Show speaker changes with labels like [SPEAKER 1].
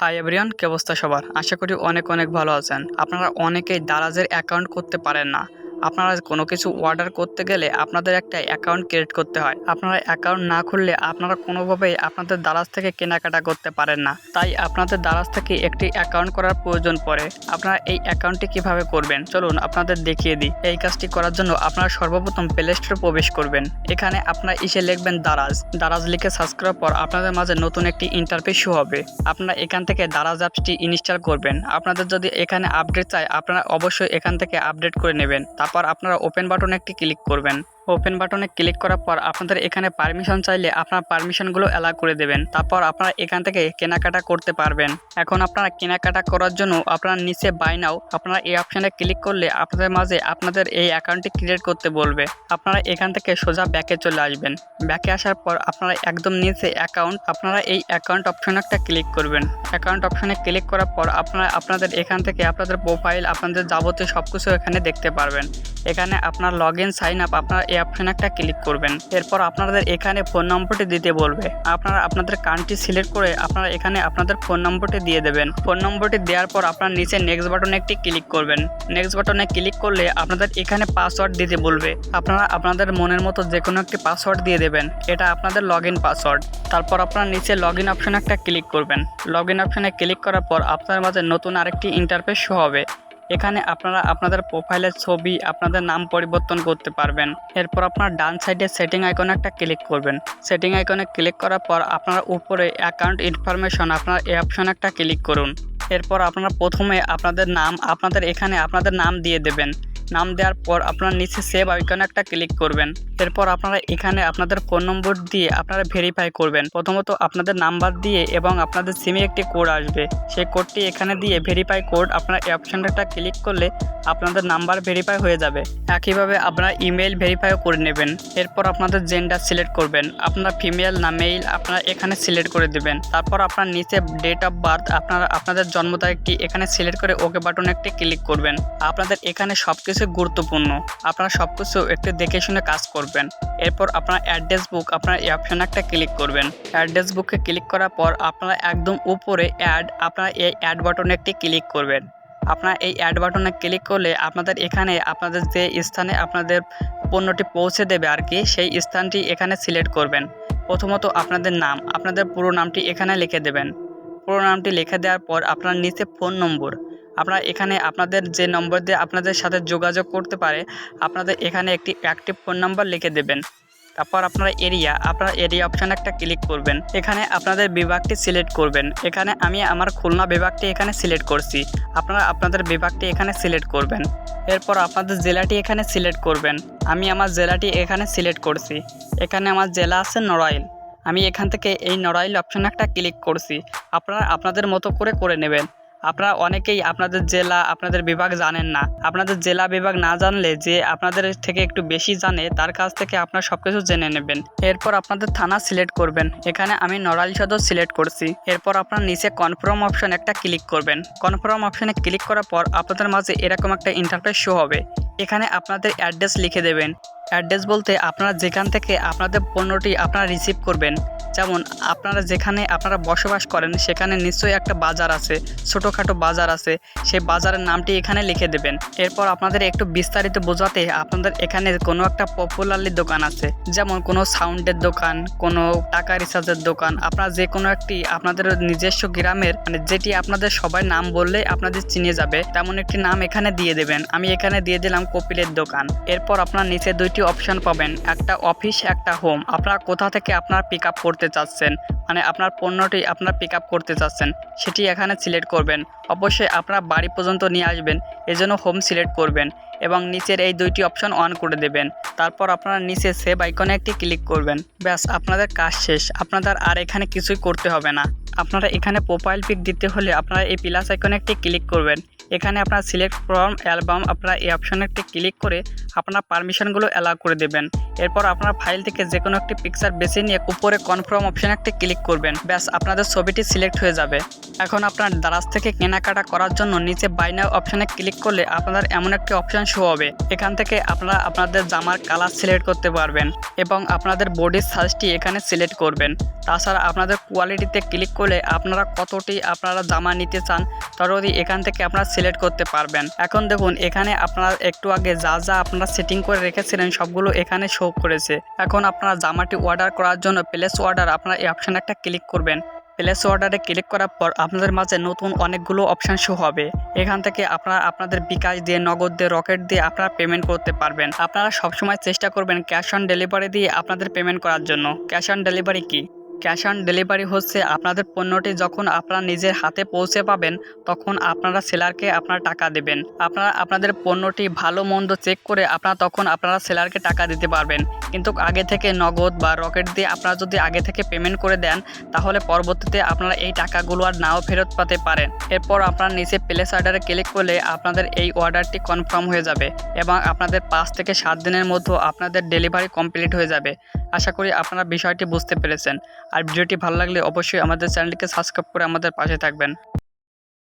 [SPEAKER 1] High everyone কে অবস্থা সবার? আশা করি অনেক অনেক ভালো আছেন। আপনারা অনেকেই দারাজের অ্যাকাউন্ট করতে পারেন না। আপনারা কোনো কিছু অর্ডার করতে গেলে আপনাদের একটা অ্যাকাউন্ট ক্রিয়েট করতে হয়। আপনারা অ্যাকাউন্ট না খুললে আপনারা কোনোভাবেই আপনাদের দ্বারাজ থেকে কেনাকাটা করতে পারেন না। তাই আপনাদের দ্বারাজ থেকে একটি অ্যাকাউন্ট করার প্রয়োজন পড়ে। আপনারা এই অ্যাকাউন্টটি কীভাবে করবেন? চলুন আপনাদের দেখিয়ে দিই। এই কাজটি করার জন্য আপনারা সর্বপ্রথম প্লে স্টোরে প্রবেশ করবেন। এখানে আপনারা এসে লিখবেন দারাজ দারাজ লিখে সার্চ করার পর আপনাদের মাঝে নতুন একটি ইন্টারফেস শো হবে। আপনারা এখান থেকে দারাজ অ্যাপসটি ইনস্টল করবেন। আপনাদের যদি এখানে আপডেট চাই আপনারা অবশ্যই এখান থেকে আপডেট করে নেবেন। তারপর আপনারা ওপেন বাটনে একটি ক্লিক করবেন। ওপেন বাটনে ক্লিক করার পর আপনাদের এখানে পারমিশন চাইলে আপনার পারমিশনগুলো অ্যালাউ করে দেবেন। তারপর আপনারা এখান থেকে কেনাকাটা করতে পারবেন। এখন আপনারা কেনাকাটা করার জন্য আপনারা নিচে বাই নাও আপনারা এই অপশানে ক্লিক করলে আপনাদের মাঝে আপনাদের এই অ্যাকাউন্টটি ক্রিয়েট করতে বলবে। আপনারা এখান থেকে সোজা ব্যাকে চলে আসবেন। ব্যাকে আসার পর আপনারা একদম নিচে অ্যাকাউন্ট আপনারা এই অ্যাকাউন্ট অপশনে একটা ক্লিক করবেন। অ্যাকাউন্ট অপশানে ক্লিক করার পর আপনারা আপনাদের এখান থেকে আপনাদের প্রোফাইল আপনাদের যাবতীয় সব কিছু এখানে দেখতে পারবেন। এখানে আপনার লগ ইন সাইন আপ আপনারা এই অপশনে একটা ক্লিক করবেন। এরপর আপনাদের এখানে ফোন নম্বরটি দিতে বলবে। আপনারা আপনাদের কান্ট্রি সিলেক্ট করে আপনারা এখানে আপনাদের ফোন নম্বরটি দিয়ে দেবেন। ফোন নম্বরটি দেওয়ার পর আপনার নিচে নেক্সট বাটনে একটি ক্লিক করবেন। নেক্সট বাটনে ক্লিক করলে আপনাদের এখানে পাসওয়ার্ড দিতে বলবে। আপনারা আপনাদের মনের মতো যে কোনো একটি পাসওয়ার্ড দিয়ে দেবেন। এটা আপনাদের লগ ইন পাসওয়ার্ড তারপর আপনার নিচে লগ ইন অপশনে একটা ক্লিক করবেন। লগ ইন অপশনে ক্লিক করার পর আপনার মাঝে নতুন আরেকটি ইন্টারফেস শো হবে। এখানে আপনারা আপনাদের প্রোফাইলের ছবি, আপনাদের নাম পরিবর্তন করতে পারবেন। এরপর আপনার ডান সাইডে সেটিং আইকনে একটা ক্লিক করবেন। সেটিং আইকনে ক্লিক করার পর আপনার উপরে অ্যাকাউন্ট ইনফরমেশন আপনার এই অপশন একটা ক্লিক করুন। এরপর আপনারা প্রথমে আপনাদের নাম, আপনাদের এখানে আপনাদের নাম দিয়ে দেবেন। নাম দেওয়ার পর আপনার নিচে সেভ আইকনে একটা ক্লিক করবেন। এরপর আপনারা এখানে আপনাদের ফোন নম্বর দিয়ে আপনারা ভেরিফাই করবেন। প্রথমত আপনাদের নাম্বার দিয়ে এবং আপনাদের সিমে একটি কোড আসবে। সেই কোডটি এখানে দিয়ে ভেরিফাই কোড আপনার এই অপশনটা ক্লিক করলে আপনাদের নাম্বার ভেরিফাই হয়ে যাবে। একইভাবে আপনারা ইমেল ভেরিফাইও করে নেবেন। এরপর আপনাদের জেন্ডার সিলেক্ট করবেন। আপনার ফিমেল না মেল আপনারা এখানে সিলেক্ট করে দেবেন। তারপর আপনার নিচে ডেট অফ বার্থ আপনারা, আপনাদের জন্ম তারিখটি এখানে সিলেক্ট করে ওকে বাটনে একটি ক্লিক করবেন। আপনাদের এখানে সব কিছু গুরুত্বপূর্ণ। আপনারা সব কিছু একটু দেখে শুনে কাজ করবেন। এরপর আপনার অ্যাড্রেস বুক, আপনার অপশানে একটা ক্লিক করবেন। অ্যাড্রেস বুকে ক্লিক করার পর আপনারা একদম উপরে অ্যাড, আপনার এই অ্যাড বাটনে একটি ক্লিক করবেন। আপনার এই অ্যাড বাটনে ক্লিক করলে আপনাদের এখানে আপনাদের যে স্থানে আপনাদের পণ্যটি পৌঁছে দেবে আর কি, সেই স্থানটি এখানে সিলেক্ট করবেন। প্রথমত আপনাদের নাম, আপনাদের পুরো নামটি এখানে লিখে দেবেন। পুরো নামটি লিখে দেওয়ার পর আপনার নিচে ফোন নম্বর আপনারা এখানে আপনাদের যে নম্বর দিয়ে আপনাদের সাথে যোগাযোগ করতে পারে, আপনাদের এখানে একটি অ্যাক্টিভ ফোন নাম্বার লিখে দেবেন। তারপর আপনারা এরিয়া আপনার এরিয়া অপশানে একটা ক্লিক করবেন। এখানে আপনাদের বিভাগটি সিলেক্ট করবেন। এখানে আমি আমার খুলনা বিভাগটি এখানে সিলেক্ট করছি। আপনারা আপনাদের বিভাগটি এখানে সিলেক্ট করবেন। এরপর আপনাদের জেলাটি এখানে সিলেক্ট করবেন। আমি আমার জেলাটি এখানে সিলেক্ট করছি। এখানে আমার জেলা আছে নড়াইল। আমি এখান থেকে এই নড়াইল অপশানে একটা ক্লিক করছি। আপনারা আপনাদের মতো করে করে নেবেন। আপনারা অনেকেই আপনাদের জেলা আপনাদের বিভাগ জানেন না। আপনাদের জেলা বিভাগ না জানলে যে আপনাদের থেকে একটু বেশি জানে, তার কাছ থেকে আপনারা সব কিছু জেনে নেবেন। এরপর আপনাদের থানা সিলেক্ট করবেন। এখানে আমি নড়াইল সদর সিলেক্ট করছি। এরপর আপনার নিচে কনফার্ম অপশন একটা ক্লিক করবেন। কনফার্ম অপশনে ক্লিক করার পর আপনাদের মাঝে এরকম একটা ইন্টারফেস শো হবে। এখানে আপনাদের অ্যাড্রেস লিখে দেবেন। অ্যাড্রেস বলতে আপনারা যেখান থেকে আপনাদের পণ্যটি আপনারা রিসিভ করবেন, যেমন আপনারা যেখানে আপনারা বসবাস করেন, সেখানে নিশ্চয়ই একটা বাজার আছে, ছোটোখাটো বাজার আছে, সেই বাজারের নামটি এখানে লিখে দেবেন। এরপর আপনাদের একটু বিস্তারিত বোঝাতে আপনাদের এখানে কোনো একটা পপুলারলি দোকান আছে, যেমন কোনো সাউন্ডের দোকান, কোনো টাকা রিচার্জের দোকান, আপনারা যে কোনো একটি আপনাদের নিজস্ব গ্রামের মানে যেটি আপনাদের সবাই নাম বললে আপনাদের চিনে যাবে, তেমন একটি নাম এখানে দিয়ে দেবেন। আমি এখানে দিয়ে দিলাম কপিলের দোকান। এরপর আপনার নিচে দুইটি অপশন পাবেন, একটা অফিস একটা হোম আপনারা কোথা থেকে আপনার পিক আপ করতে চাচ্ছেন? মানে আপনার পণ্যটি আপনার পিক আপ করতে চাচ্ছেন, সেটি এখানে সিলেক্ট করবেন। অবশ্যই আপনার বাড়ি পর্যন্ত নিয়ে আসবেন, এজন্য হোম সিলেক্ট করবেন এবং নিচের এই দুইটি অপশন অন করে দেবেন। তারপর আপনারা নিচে সেভ আইকনে একটি ক্লিক করবেন। ব্যাস, আপনাদের কাজ শেষ। আপনাদের আর এখানে কিছুই করতে হবে না। আপনারা এখানে প্রোফাইল পিক দিতে হলে আপনারা এই প্লাস আইকনে একটি ক্লিক করবেন। এখানে আপনার সিলেক্ট ফ্রম অ্যালবাম আপনারা এই অপশনে একটি ক্লিক করে আপনার পারমিশনগুলো অ্যালাউ করে দেবেন। এরপর আপনার ফাইল থেকে যে কোনো একটি পিকচার বেছে নিয়ে উপরে কনফার্ম অপশনে একটি ক্লিক করবেন। ব্যাস, আপনাদের ছবিটি সিলেক্ট হয়ে যাবে। এখন আপনার দারাজ থেকে কেনাকাটা করার জন্য নিচে বাই অপশানে ক্লিক করলে আপনাদের এমন একটি অপশান শো হবে। এখান থেকে আপনারা আপনাদের জামার কালার সিলেক্ট করতে পারবেন এবং আপনাদের বডির সাইজটি এখানে সিলেক্ট করবেন। তাছাড়া আপনাদের কোয়ালিটিতে ক্লিক করলে আপনারা কতটি আপনারা জামা নিতে চান ততটি এখান থেকে আপনারা সিলেক্ট করতে পারবেন। এখন দেখুন, এখানে আপনারা একটু আগে যা যা আপনারা সেটিং করে রেখেছিলেন, সবগুলো এখানে শো করেছে। এখন আপনারা জামাটি অর্ডার করার জন্য প্লেস অর্ডার আপনারা এই অপশানে একটা ক্লিক করবেন। প্লেস অর্ডারে ক্লিক করার পর আপনাদের মাঝে নতুন অনেকগুলো অপশান শো হবে। এখান থেকে আপনারা আপনাদের বিকাশ দিয়ে, নগদ দিয়ে রকেট দিয়ে আপনারা পেমেন্ট করতে পারবেন। আপনারা সবসময় চেষ্টা করবেন ক্যাশ অন ডেলিভারি দিয়ে আপনাদের পেমেন্ট করার জন্য। ক্যাশ অন ডেলিভারি কি? ক্যাশ অন ডেলিভারি হচ্ছে আপনাদের পণ্যটি যখন আপনারা নিজের হাতে পৌঁছে পাবেন, তখন আপনারা সেলারকে আপনারা টাকা দেবেন। আপনারা আপনাদের পণ্যটি ভালো মন্দ চেক করে আপনারা তখন আপনারা সেলারকে টাকা দিতে পারবেন। কিন্তু আগে থেকে নগদ বা রকেট দিয়ে আপনারা যদি আগে থেকে পেমেন্ট করে দেন, তাহলে পরবর্তীতে আপনারা এই টাকাগুলো আর নাও ফেরত পেতে পারেন। এরপর আপনারা নিচে প্লেস অর্ডারে ক্লিক করলে আপনাদের এই অর্ডারটি কনফার্ম হয়ে যাবে এবং আপনাদের পাঁচ থেকে সাত দিনের মধ্যে আপনাদের ডেলিভারি কমপ্লিট হয়ে যাবে। আশা করি আপনারা বিষয়টি বুঝতে পেরেছেন। আর ভিডিওটি ভালো লাগলে অবশ্যই আমাদের চ্যানেলটিকে সাবস্ক্রাইব করে আমাদের পাশে থাকবেন।